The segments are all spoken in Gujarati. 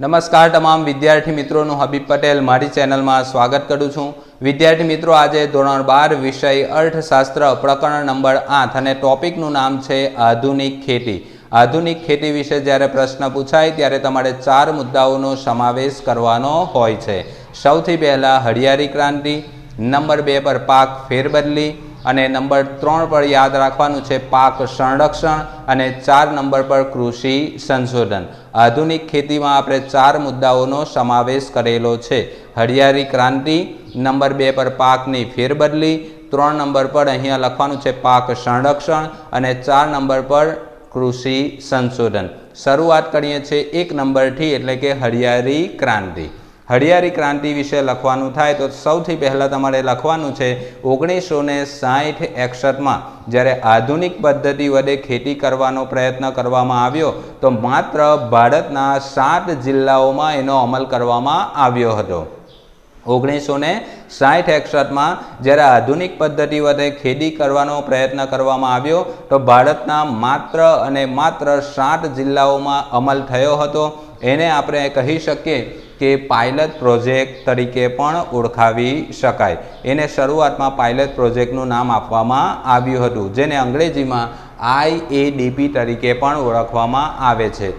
નમસ્કાર તમામ વિદ્યાર્થી મિત્રોનું હબીબ પટેલ મારી ચેનલમાં સ્વાગત કરું છું. વિદ્યાર્થી મિત્રો, આજે ધોરણ બાર વિષય અર્થશાસ્ત્ર પ્રકરણ નંબર આઠ અને ટોપિકનું નામ છે આધુનિક ખેતી. આધુનિક ખેતી વિશે જ્યારે પ્રશ્ન પૂછાય ત્યારે તમારે ચાર મુદ્દાઓનો સમાવેશ કરવાનો હોય છે. સૌથી પહેલાં હરિયાળી ક્રાંતિ, નંબર બે પર પાક ફેરબદલી અને નંબર ત્રણ પર યાદ રાખવાનું છે પાક સંરક્ષણ અને ચાર નંબર પર કૃષિ સંશોધન. આધુનિક ખેતીમાં આપણે ચાર મુદ્દાઓનો સમાવેશ કરેલો છે. હરિયાળી ક્રાંતિ, નંબર બે પર પાકની ફેરબદલી, ત્રણ નંબર પર અહીંયા લખવાનું છે પાક સંરક્ષણ અને ચાર નંબર પર કૃષિ સંશોધન. શરૂઆત કરીએ છીએ એક નંબરથી એટલે કે હરિયાળી ક્રાંતિ. હરિયાળી ક્રાંતિ વિશે લખવાનું થાય તો સૌથી પહેલાં તમારે લખવાનું છે ઓગણીસો ને સાઠ એકસઠમાં જ્યારે આધુનિક પદ્ધતિ વડે ખેતી કરવાનો પ્રયત્ન કરવામાં આવ્યો તો માત્ર ભારતના સાત જિલ્લાઓમાં એનો અમલ કરવામાં આવ્યો હતો. ઓગણીસો ને સાઠ એકસઠમાં જ્યારે આધુનિક પદ્ધતિ વડે ખેતી કરવાનો પ્રયત્ન કરવામાં આવ્યો તો ભારતના માત્ર અને માત્ર સાત જિલ્લાઓમાં અમલ થયો હતો. એને આપણે કહી શકીએ કે પાયલટ પ્રોજેક્ટ તરીકે પણ ઓળખાવી શકાય. એને શરૂઆતમાં પાયલટ પ્રોજેક્ટનું નામ આપવામાં આવ્યું હતું, જેને અંગ્રેજીમાં આઈએડીપી તરીકે પણ ઓળખવામાં આવે છે.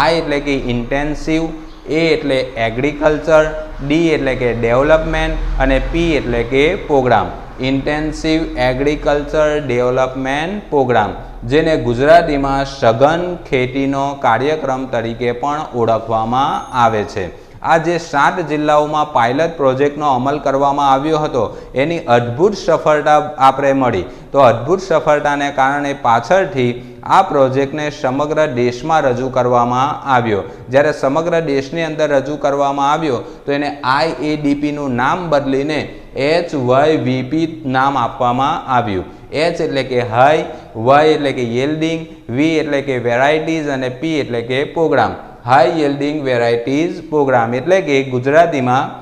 આઈ એટલે કે ઇન્ટેન્સિવ, એ એટલે એગ્રીકલ્ચર, ડી એટલે કે ડેવલપમેન્ટ, અને પી એટલે કે program. Intensive agriculture development program, જેને ગુજરાતીમાં સઘન ખેતીનો કાર્યક્રમ તરીકે પણ ઓળખવામાં આવે છે. આ જે સાત જિલ્લાઓમાં પાયલટ પ્રોજેક્ટનો અમલ કરવામાં આવ્યો હતો. એની અદ્ભુત સફળતા આપણે મળી. તો અદ્ભુત સફળતાને કારણે પાછળથી આ પ્રોજેક્ટને સમગ્ર દેશમાં રજૂ કરવામાં આવ્યો. જ્યારે સમગ્ર દેશની અંદર રજૂ કરવામાં આવ્યો, તો એને આઈએડીપીનું નામ બદલીને એચ વાય વીપી નામ આપવામાં આવ્યું. એચ એટલે કે હાઈ વાય એટલે કે યેલ્ડિંગ વી એટલે કે વેરાયટીઝ અને પી એટલે કે program high yielding varieties program એટલે કે ગુજરાતીમાં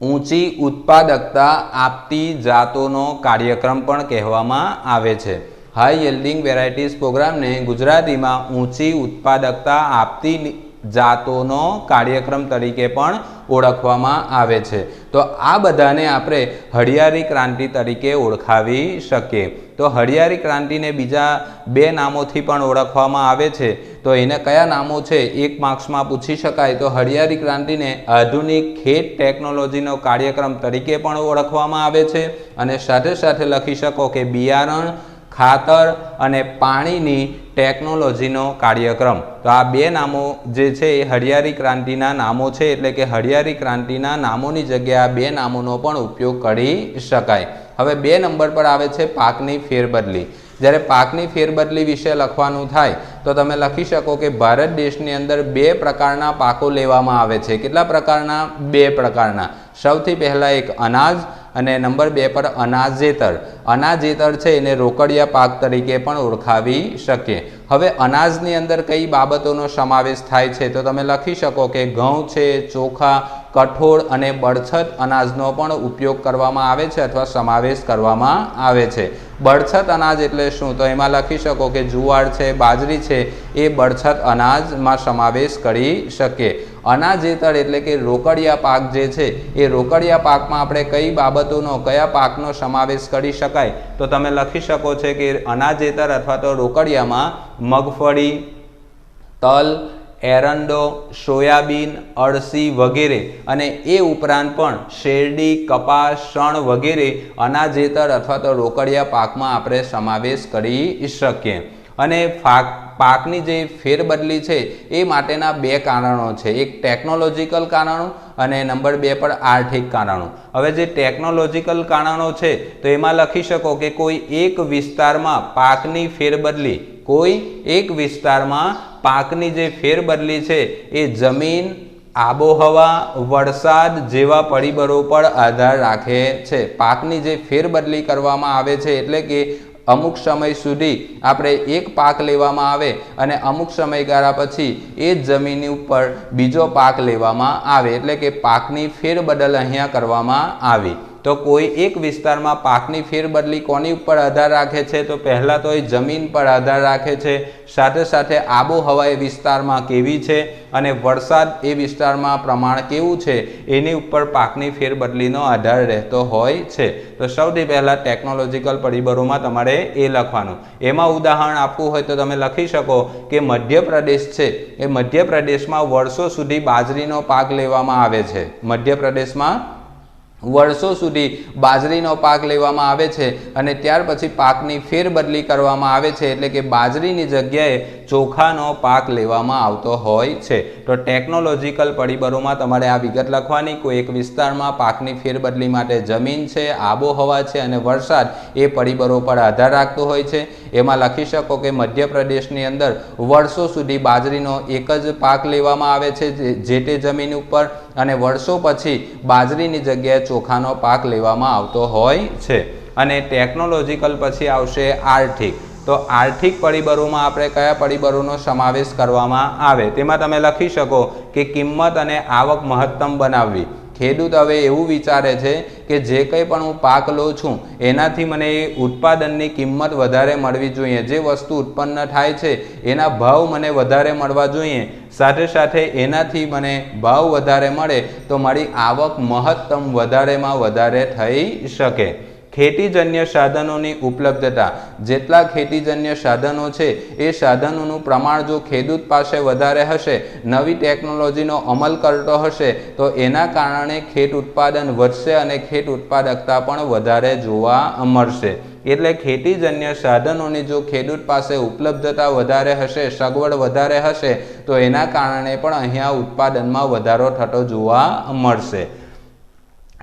ઊંચી ઉત્પાદકતા આપતી જાતોનો કાર્યક્રમ પણ કહેવામાં આવે છે. હાઈ યલ્ડિંગ વેરાયટીઝ પ્રોગ્રામને ગુજરાતીમાં ઊંચી ઉત્પાદકતા આપતી જાતોનો કાર્યક્રમ તરીકે પણ ઓળખવામાં આવે છે. તો આ બધાને આપણે હરિયાળી ક્રાંતિ તરીકે ઓળખાવી શકીએ. તો હરિયાળી ક્રાંતિને બીજા બે નામોથી પણ ઓળખવામાં આવે છે. તો એને કયા નામો છે એક માર્ક્સમાં પૂછી શકાય. તો હરિયાળી ક્રાંતિને આધુનિક ખેત ટેકનોલોજીનો કાર્યક્રમ તરીકે પણ ઓળખવામાં આવે છે. અને સાથે સાથે લખી શકો કે બિયારણ, ખાતર અને પાણીની ટેકનોલોજીનો કાર્યક્રમ. તો આ બે નામો જે છે એ હરિયાળી ક્રાંતિના નામો છે. એટલે કે હરિયાળી ક્રાંતિના નામોની જગ્યાએ આ બે નામોનો પણ ઉપયોગ કરી શકાય. હવે બે નંબર પર આવે છે પાકની ફેરબદલી. જ્યારે પાકની ફેરબદલી વિશે લખવાનું થાય, તો તમે લખી શકો કે ભારત દેશની અંદર બે પ્રકારના પાકો લેવામાં આવે છે. કેટલા પ્રકારના? બે પ્રકારના. સૌથી પહેલાં એક અનાજ અને નંબર બે પર અનાજેતર. અનાજેતર છે એને રોકડિયા પાક તરીકે પણ ઓળખાવી શકીએ. હવે અનાજની અંદર કઈ બાબતોનો સમાવેશ થાય છે? તો તમે લખી શકો કે ઘઉં છે, ચોખા, કઠોળ અને બળછત અનાજનો પણ ઉપયોગ કરવામાં આવે છે અથવા સમાવેશ કરવામાં આવે છે. બળછત અનાજ એટલે શું? તો એમાં લખી શકો કે જુવાર છે, બાજરી છે, એ બળછત અનાજમાં સમાવેશ કરી શકીએ. અનાજેતર એટલે કે રોકડિયા પાક જે છે, એ રોકડિયા પાકમાં આપણે કઈ બાબતોનો, કયા પાકનો સમાવેશ કરી શકાય? તો તમે લખી શકો છો કે અનાજેતર અથવા તો રોકડિયામાં મગફળી, તલ, એરંડો, સોયાબીન, અળસી વગેરે અને એ ઉપરાંત પણ શેરડી, કપાસ, શણ વગેરે અનાજેતર અથવા તો રોકડિયા પાકમાં આપણે સમાવેશ કરી શકીએ. અને પાક પાકની જે ફેરબદલી છે એ માટેના બે કારણો છે. એક ટેકનોલોજીકલ કારણો અને નંબર બે પર આર્થિક કારણો. હવે જે ટેકનોલોજીકલ કારણો છે, તો એમાં લખી શકો કે કોઈ એક વિસ્તારમાં પાકની ફેરબદલી, કોઈ એક વિસ્તારમાં પાકની જે ફેરબદલી છે, એ જમીન, આબોહવા, વરસાદ જેવા પરિબળો પર આધાર રાખે છે. પાકની જે ફેરબદલી કરવામાં આવે છે, એટલે કે અમુક સમય સુધી આપણે એક પાક લેવામાં આવે અને અમુક સમયગાળા પછી એ જ જમીન ઉપર બીજો પાક લેવામાં આવે. એટલે કે પાકની ફેરબદલ અહીંયા કરવામાં આવી. તો કોઈ એક વિસ્તારમાં પાકની ફેરબદલી કોની ઉપર આધાર રાખે છે? તો પહેલાં તો એ જમીન પર આધાર રાખે છે. સાથે સાથે આબોહવા એ વિસ્તારમાં કેવી છે અને વરસાદ એ વિસ્તારમાં પ્રમાણ કેવું છે? એની ઉપર પાકની ફેરબદલીનો આધાર રહેતો હોય છે. તો સૌથી પહેલાં ટેકનોલોજીકલ પરિબળોમાં તમારે એ લખવાનું. એમાં ઉદાહરણ આપવું હોય તો તમે લખી શકો કે મધ્યપ્રદેશ છે. એ મધ્યપ્રદેશમાં વર્ષો સુધી બાજરીનો પાક લેવામાં આવે છે. મધ્યપ્રદેશમાં વર્ષો સુધી બાજરીનો પાક લેવામાં આવે છે અને ત્યાર પછી પાકની ફેરબદલી કરવામાં આવે છે એટલે કે બાજરીની જગ્યાએ ચોખાનો પાક લેવામાં આવતો હોય છે. તો ટેકનોલોજીકલ પરિબળોમાં તમારે આ વિગત લખવાની, કોઈ એક વિસ્તારમાં પાકની ફેરબદલી માટે જમીન છે, આબોહવા છે અને વરસાદ એ પરિબળો પર આધાર રાખતો હોય છે. એમાં લખી શકો કે મધ્યપ્રદેશની અંદર વર્ષો સુધી બાજરીનો એક જ પાક લેવામાં આવે છે, જે- તે જમીન ઉપર અને વર્ષો પછી બાજરીની જગ્યાએ ચોખાનો પાક લેવામાં આવતો હોય છે. અને ટેકનોલોજીકલ પછી આવશે આર્થિક. તો આર્થિક પરિબળોમાં આપણે કયા પરિબળોનો સમાવેશ કરવામાં આવે? તેમાં તમે લખી શકો કે કિંમત અને આવક મહત્તમ બનાવવી. ખેડૂત હવે એવું વિચારે છે કે જે કંઈ પણ હું પાક લઉં છું, એનાથી મને એ ઉત્પાદનની કિંમત વધારે મળવી જોઈએ. જે વસ્તુ ઉત્પન્ન થાય છે, એના ભાવ મને વધારે મળવા જોઈએ. સાથે સાથે એનાથી મને ભાવ વધારે મળે, તો મારી આવક મહત્તમ વધારેમાં વધારે થઈ શકે. ખેતીજન્ય સાધનોની ઉપલબ્ધતા. જેટલા ખેતીજન્ય સાધનો છે, એ સાધનોનું પ્રમાણ જો ખેડૂત પાસે વધારે હશે, નવી ટેકનોલોજીનો અમલ કરતો હશે, તો એના કારણે ખેત ઉત્પાદન વધશે અને ખેત ઉત્પાદકતા પણ વધારે જોવા મળશે. એટલે ખેતીજન્ય સાધનોની જો ખેડૂત પાસે ઉપલબ્ધતા વધારે હશે, સગવડ વધારે હશે, તો એના કારણે પણ અહીંયા ઉત્પાદનમાં વધારો થતો જોવા મળશે.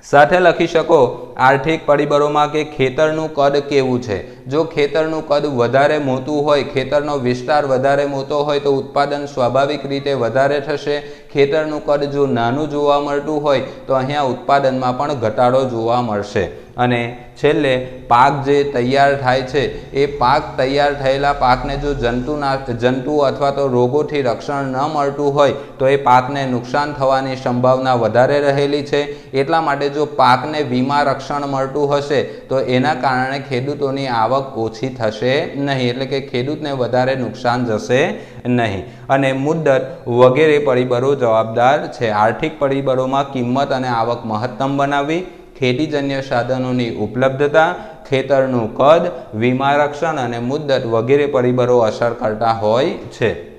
સાથે લખી શકો આર્થિક પરિબળોમાં કે ખેતરનું કદ કેવું છે? જો ખેતરનું કદ વધારે મોટું હોય, ખેતરનો વિસ્તાર વધારે મોટો હોય, તો ઉત્પાદન સ્વાભાવિક રીતે વધારે થશે. ખેતરનું કદ જો નાનું જોવા મળતું હોય, તો અહીંયા ઉત્પાદનમાં પણ ઘટાડો જોવા મળશે. અને છેલ્લે, પાક જે તૈયાર થાય છે, એ પાક તૈયાર થયેલા પાકને જો જંતુના, જંતુ અથવા તો રોગોથી રક્ષણ ન મળતું હોય, તો એ પાકને નુકસાન થવાની સંભાવના વધારે રહેલી છે. એટલા માટે જો પાકને વીમા રક્ષણ મળતું હશે, તો એના કારણે ખેડૂતોની આવક ઓછી થશે નહીં. એટલે કે ખેડૂતને વધારે નુકસાન જશે નહીં. અને મુદ્દત વગેરે પરિબળો જવાબદાર છે. આર્થિક પરિબળોમાં કિંમત અને આવક મહત્તમ બનાવવી, ખેતીજન્ય સાધનોની ઉપલબ્ધતા, ખેતરનું કદ, વીમા રક્ષણ અને મુદ્દત વગેરે પરિબળો અસર કરતા હોય છે.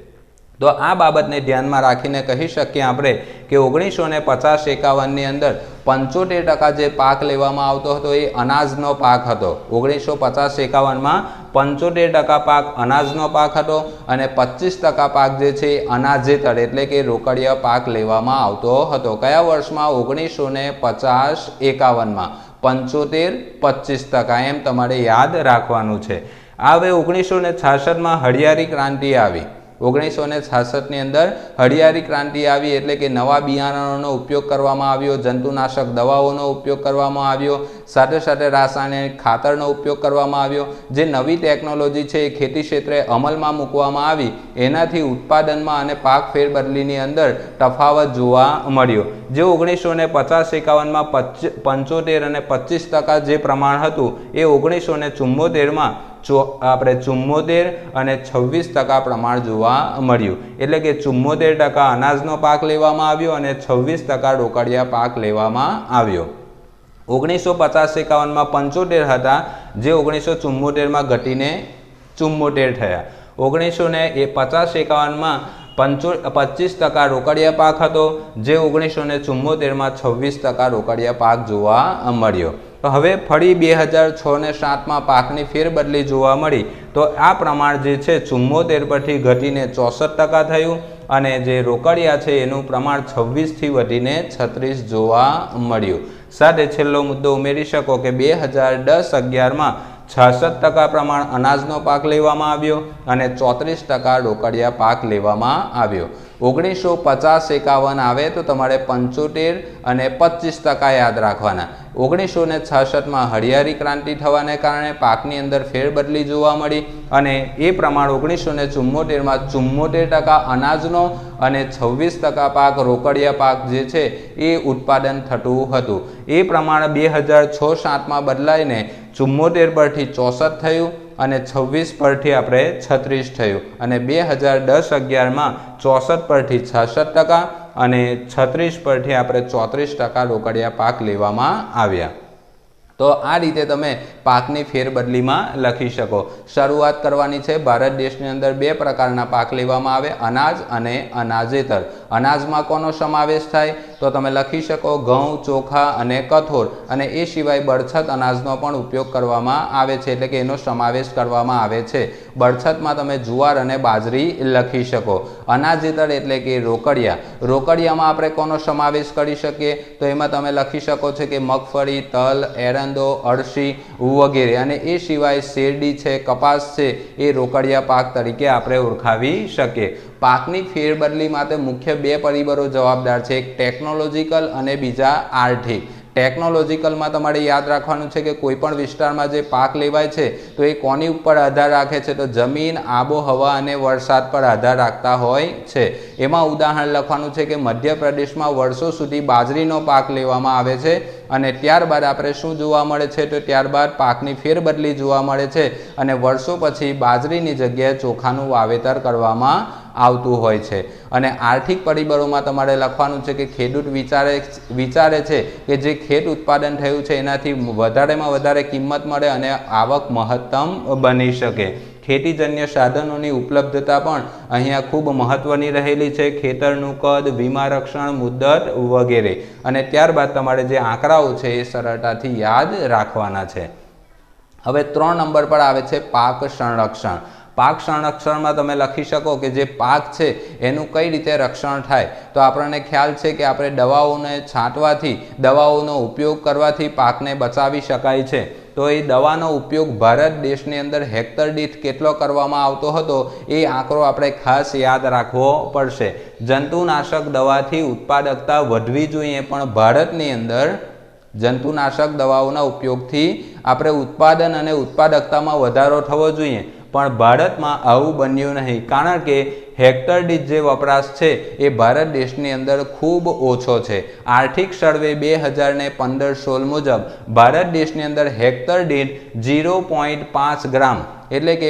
તો આ બાબતને ધ્યાનમાં રાખીને કહી શકીએ આપણે કે ઓગણીસો ને પચાસ એકાવનની અંદર પંચોતેર ટકા જે પાક લેવામાં આવતો હતો એ અનાજનો પાક હતો. ઓગણીસો પચાસ એકાવનમાં પંચોતેર ટકા પાક અનાજનો પાક હતો અને પચીસ ટકા પાક જે છે એ અનાજેતર એટલે કે રોકડિયા પાક લેવામાં આવતો હતો. કયા વર્ષમાં? ઓગણીસો ને પચાસ એકાવનમાં. પંચોતેર, પચીસ ટકા, એમ તમારે યાદ રાખવાનું છે. હવે ઓગણીસો ને છાસઠમાં હળિયારી ક્રાંતિ આવી. ઓગણીસો ને છાસઠની અંદર હરિયાળી ક્રાંતિ આવી એટલે કે નવા બિયારણોનો ઉપયોગ કરવામાં આવ્યો, જંતુનાશક દવાઓનો ઉપયોગ કરવામાં આવ્યો, સાથે સાથે રાસાયણિક ખાતરનો ઉપયોગ કરવામાં આવ્યો. જે નવી ટેકનોલોજી છે એ ખેતી ક્ષેત્રે અમલમાં મૂકવામાં આવી. એનાથી ઉત્પાદનમાં અને પાક ફેરબદલીની અંદર તફાવત જોવા મળ્યો. જે ઓગણીસો ને પચાસ એકાવનમાં પચ, પંચોતેર અને પચીસ ટકા જે પ્રમાણ હતું, એ ઓગણીસો ને ચુમ્મોતેરમાં ચો આપણે ચુમ્મોતેર અને છવ્વીસ ટકા પ્રમાણ જોવા મળ્યું. એટલે કે ચુમ્મોતેર ટકા અનાજનો પાક લેવામાં આવ્યો અને છવ્વીસ ટકા રોકડિયા પાક લેવામાં આવ્યો. ઓગણીસો પચાસ એકાવનમાં પંચોતેર હતા, જે ઓગણીસો ચુમ્મોતેરમાં ઘટીને ચુમ્મોતેર થયા. ઓગણીસો ને એ પચાસ એકાવનમાં પંચો, પચીસ ટકા રોકડિયા પાક હતો, જે ઓગણીસો ને ચુમ્મોતેરમાં છવ્વીસ ટકા રોકડિયા પાક જોવા મળ્યો. હવે ફરી બે હજાર છ ને સાતમાં પાકની ફેરબદલી જોવા મળી. તો આ પ્રમાણ જે છે ચુમ્મોતેર પરથી ઘટીને ચોસઠ ટકા થયું અને જે રોકડિયા છે એનું પ્રમાણ છવ્વીસથી વધીને છત્રીસ જોવા મળ્યું. સાથે છેલ્લો મુદ્દો ઉમેરી શકો કે બે હજાર દસ અગિયારમાં છાસઠ ટકા પ્રમાણ અનાજનો પાક લેવામાં આવ્યો અને ચોત્રીસ ટકા રોકડિયા પાક લેવામાં આવ્યો. ઓગણીસો પચાસ એકાવન આવે તો તમારે પંચોતેર અને પચીસ ટકા યાદ રાખવાના. ઓગણીસો ને છાસઠમાં હરિયાળી ક્રાંતિ થવાને કારણે પાકની અંદર ફેરબદલી જોવા મળી અને એ પ્રમાણ ઓગણીસો ને ચુમ્મોતેરમાં ચુમ્મોતેર ટકા અનાજનો અને છવ્વીસ ટકા પાક રોકડિયા પાક જે છે એ ઉત્પાદન થતું હતું. એ પ્રમાણે બે હજાર છ સાતમાં બદલાઈને ચુમ્મોતેર પરથી ચોસઠ થયું. અને છવ્વીસ પરથી આપણે છત્રીસ થયું. અને બે હજાર દસ અગિયારમાં ચોસઠ પરથી છાસઠ ટકા અને છત્રીસ પરથી આપણે ચોત્રીસ ટકા રોકડિયા પાક લેવામાં આવ્યા. તો આ રીતે તમે પાકની ફેરબદલીમાં લખી શકો. શરૂઆત કરવાની છે. ભારત દેશની અંદર બે પ્રકારના પાક લેવામાં આવે. અનાજ અને અનાજેતર. અનાજમાં કોનો સમાવેશ થાય? તો તમે લખી શકો, ઘઉં, ચોખા અને કઠોળ. અને એ સિવાય બળછત અનાજનો પણ ઉપયોગ કરવામાં આવે છે, એટલે કે એનો સમાવેશ કરવામાં આવે છે. બળછતમાં તમે જુવાર અને બાજરી લખી શકો. અનાજેતર એટલે કે રોકડિયા. રોકડિયામાં આપણે કોનો સમાવેશ કરી શકીએ? તો એમાં તમે લખી શકો છો કે મગફળી, તલ, એરંદો, અળસી વગેરે. અને એ સિવાય શેરડી છે, કપાસ છે, એ રોકડિયા પાક તરીકે આપણે ઓળખાવી શકીએ. પાકની ફેરબદલી માટે મુખ્ય બે પરિબળો જવાબદાર છે, એક ટેકનોલોજીકલ અને બીજા આર્થિક. ટેકનોલોજીકલમાં તમારે યાદ રાખવાનું છે કે કોઈપણ વિસ્તારમાં જે પાક લેવાય છે, તો એ કોની ઉપર આધાર રાખે છે? તો જમીન, આબોહવા અને વરસાદ પર આધાર રાખતા હોય છે. એમાં ઉદાહરણ લખવાનું છે કે મધ્યપ્રદેશમાં વર્ષો સુધી બાજરીનો પાક લેવામાં આવે છે અને ત્યારબાદ આપણે શું જોવા મળે છે? તો ત્યારબાદ પાકની ફેરબદલી જોવા મળે છે અને વર્ષો પછી બાજરીની જગ્યાએ ચોખાનું વાવેતર કરવામાં આવતું હોય છે. અને આર્થિક પરિબળોમાં તમારે લખવાનું છે કે ખેડૂત વિચારે વિચારે છે કે જે ખેત ઉત્પાદન થયું છે એનાથી વધારેમાં વધારે કિંમત મળે અને આવક મહત્તમ બની શકે. ખેતીજન્ય સાધનોની ઉપલબ્ધતા પણ અહીંયા ખૂબ મહત્ત્વની રહેલી છે. ખેતરનું કદ વીમા રક્ષણ મુદ્દત વગેરે. અને ત્યારબાદ તમારે જે આંકડાઓ છે એ સરળતાથી યાદ રાખવાના છે. હવે ત્રણ નંબર પર આવે છે પાક સંરક્ષણ. પાક સંરક્ષણમાં તમે લખી શકો કે જે પાક છે, એનું કઈ રીતે રક્ષણ થાય? તો આપણને ખ્યાલ છે કે આપણે દવાઓને છાંટવાથી, દવાઓનો ઉપયોગ કરવાથી પાકને બચાવી શકાય છે. તો એ દવાનો ઉપયોગ ભારત દેશની અંદર હેક્ટર દીઠ કેટલો કરવામાં આવતો હતો, એ આંકડો આપણે ખાસ યાદ રાખવો પડશે. જંતુનાશક દવાથી ઉત્પાદકતા વધવી જોઈએ, પણ ભારતની અંદર જંતુનાશક દવાઓના ઉપયોગથી આપણે ઉત્પાદન અને ઉત્પાદકતામાં વધારો થવો જોઈએ. પણ ભારતમાં આવું બન્યું નહીં. કારણ કે હેક્ટર દીઠ જે વપરાશ છે એ ભારત દેશની અંદર ખૂબ ઓછો છે. આર્થિક સર્વે બે હજાર ને પંદર સોળ મુજબ ભારત દેશની અંદર હેક્ટર દીઠ ઝીરો પોઈન્ટ પાંચ ગ્રામ એટલે કે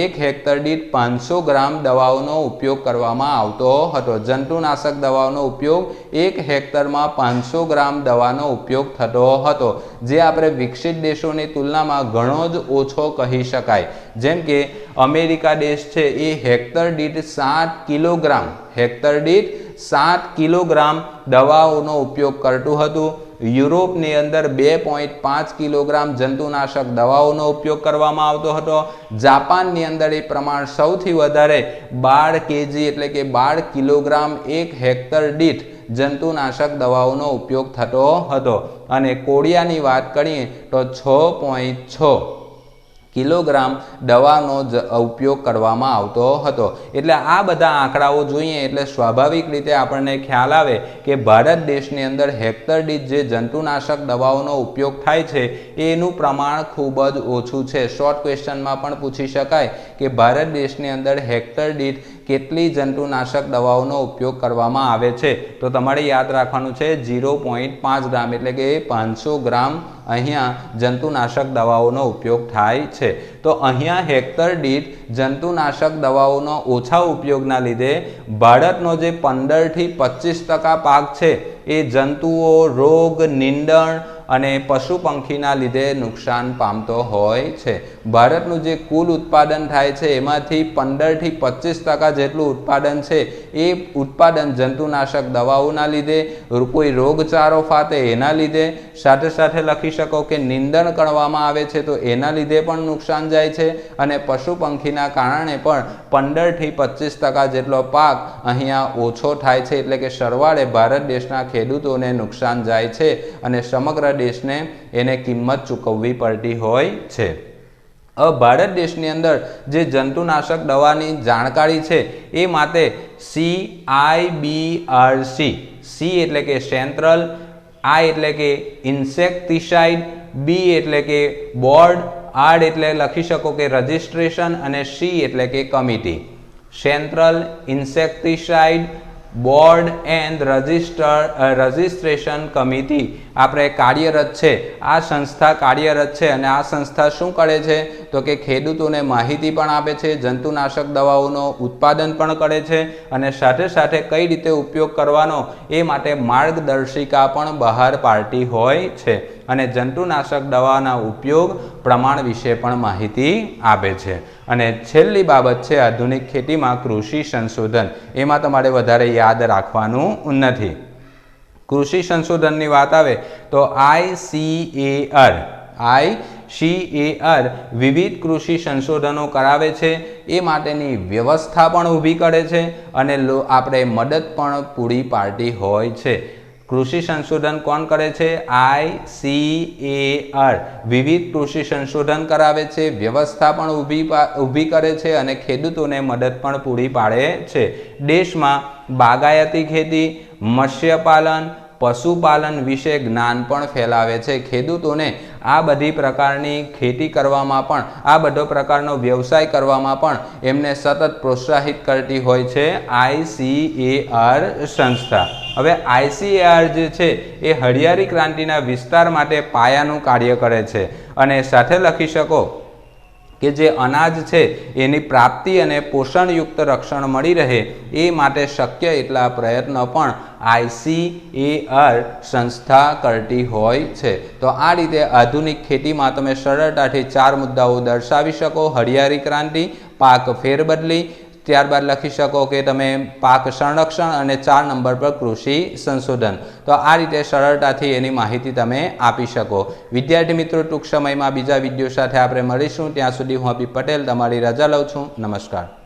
એક હેક્ટર દીઠ પાંચસો ગ્રામ દવાઓનો ઉપયોગ કરવામાં આવતો હતો. જંતુનાશક દવાઓનો ઉપયોગ એક હેક્ટરમાં પાંચસો ગ્રામ દવાનો ઉપયોગ થતો હતો. જે આપણે વિકસિત દેશોની તુલનામાં ઘણો જ ઓછો કહી શકાય. જેમ કે અમેરિકા દેશ છે એ હેક્ટર દીઠ સાત કિલોગ્રામ, હેક્ટર દીઠ સાત કિલોગ્રામ દવાઓનો ઉપયોગ કરતું હતું. યુરોપની અંદર બે પોઈન્ટ પાંચ કિલોગ્રામ જંતુનાશક દવાઓનો ઉપયોગ કરવામાં આવતો હતો. જાપાનની અંદર એ પ્રમાણ સૌથી વધારે બાર કેજી એટલે કે બાર કિલોગ્રામ એક હેક્ટર દીઠ જંતુનાશક દવાઓનો ઉપયોગ થતો હતો. અને કોળિયાની વાત કરીએ તો છ પોઈન્ટ છ કિલોગ્રામ દવાનો જ ઉપયોગ કરવામાં આવતો હતો. એટલે આ બધા આંકડાઓ જોઈએ એટલે સ્વાભાવિક રીતે આપણને ખ્યાલ આવે કે ભારત દેશની અંદર હેક્ટર જે જંતુનાશક દવાઓનો ઉપયોગ થાય છે, એનું પ્રમાણ ખૂબ જ ઓછું છે. શોર્ટ ક્વેશ્ચનમાં પણ પૂછી શકાય કે ભારત દેશની અંદર હેક્ટર દીઠ કેટલી જંતુનાશક દવાઓનો ઉપયોગ કરવામાં આવે છે? તો તમારે યાદ રાખવાનું છે, ઝીરો પોઈન્ટ પાંચ ગ્રામ એટલે કે પાંચસો ગ્રામ અહીંયા જંતુનાશક દવાઓનો ઉપયોગ થાય છે. તો અહીંયા હેક્ટર દીઠ જંતુનાશક દવાઓનો ઓછા ઉપયોગના લીધે ભારતનો જે પંદરથી પચીસ ટકા પાક છે, એ જંતુઓ, રોગ, નીંદણ અને પશુ પંખીના લીધે નુકસાન પામતો હોય છે. ભારતનું જે કુલ ઉત્પાદન થાય છે, એમાંથી પંદરથી પચીસ ટકા જેટલું ઉત્પાદન છે, એ ઉત્પાદન જંતુનાશક દવાઓના લીધે કોઈ રોગચારો ફાતે એના લીધે. સાથે સાથે લખી શકો કે નિંદણ કરવામાં આવે છે, તો એના લીધે પણ નુકસાન જાય છે અને પશુ પંખીના કારણે પણ પંદરથી પચીસ ટકા જેટલો પાક અહીંયા ઓછો થાય છે, એટલે કે સરવાળે ભારત દેશના ખેડૂતોને નુકસાન જાય છે અને સમગ્ર દેશને એને કિંમત ચૂકવવી પડતી હોય છે. ભારત દેશની અંદર જે જંતુનાશક દવાની જાણકારી છે, એ માટે C I B R C C એટલે કે સેન્ટ્રલ આઈ એટલે કે ઇન્સેક્ટિસાઇડ બી એટલે કે બોર્ડ આર એટલે લખી શકો કે રજિસ્ટ્રેશન અને સી એટલે કે committee. Central insecticide board and register registration committee. આપણે કાર્યરત છે. આ સંસ્થા કાર્યરત છે અને આ સંસ્થા શું કરે છે? તો કે ખેડૂતોને માહિતી પણ આપે છે, જંતુનાશક દવાઓનો ઉત્પાદન પણ કરે છે અને સાથે સાથે કઈ રીતે ઉપયોગ કરવાનો એ માટે માર્ગદર્શિકા પણ બહાર પાડતી હોય છે. અને જંતુનાશક દવાના ઉપયોગ પ્રમાણ વિશે પણ માહિતી આપે છે. અને છેલ્લી બાબત છે આધુનિક ખેતીમાં કૃષિ સંશોધન. એમાં તમારે વધારે યાદ રાખવાનું નથી. કૃષિ સંશોધનની વાત આવે તો I C A I C A R વિવિધ કૃષિ સંશોધનો કરાવે છે. એ માટેની વ્યવસ્થા પણ ઊભી કરે છે અને આપણે મદદ પણ પૂરી પાડતી હોય છે. કૃષિ સંશોધન કોણ કરે છે? I C A R. વિવિધ કૃષિ સંશોધન કરાવે છે, વ્યવસ્થા પણ ઊભી ઊભી કરે છે અને ખેડૂતોને મદદ પણ પૂરી પાડે છે. દેશમાં બાગાયતી ખેતી, મત્સ્યપાલન, પશુપાલન વિશે જ્ઞાન પણ ફેલાવે છે. ખેડૂતોને આ બધી પ્રકારની ખેતી કરવામાં પણ, આ બધો પ્રકારનો વ્યવસાય કરવામાં પણ એમને સતત પ્રોત્સાહિત કરતી હોય છે આઈસીએઆર સંસ્થા. હવે આઈસીએઆર જે છે એ હરિયાળી ક્રાંતિના વિસ્તાર માટે પાયાનું કાર્ય કરે છે. અને સાથે લખી શકો કે જે અનાજ છે, એની પ્રાપ્તિ અને પોષણયુક્ત રક્ષણ મળી રહે, એ માટે શક્ય એટલા પ્રયત્નો પણ આઈસીએઆર સંસ્થા કરતી હોય છે. તો આ રીતે આધુનિક ખેતીમાં તમે સરળતાથી ચાર મુદ્દાઓ દર્શાવી શકો. હરિયાળી ક્રાંતિ, પાક ફેરબદલી ત્યારબાદ લખી શકો કે તમે પાક સંરક્ષણ અને ચાર નંબર પર કૃષિ સંશોધન. તો આ રીતે સરળતાથી એની માહિતી તમે આપી શકો. વિદ્યાર્થી મિત્રો, ટૂંક સમયમાં બીજા વીડિયો સાથે આપણે મળીશું. ત્યાં સુધી હું અભી પટેલ, તમારી રજા લઉં છું. નમસ્કાર.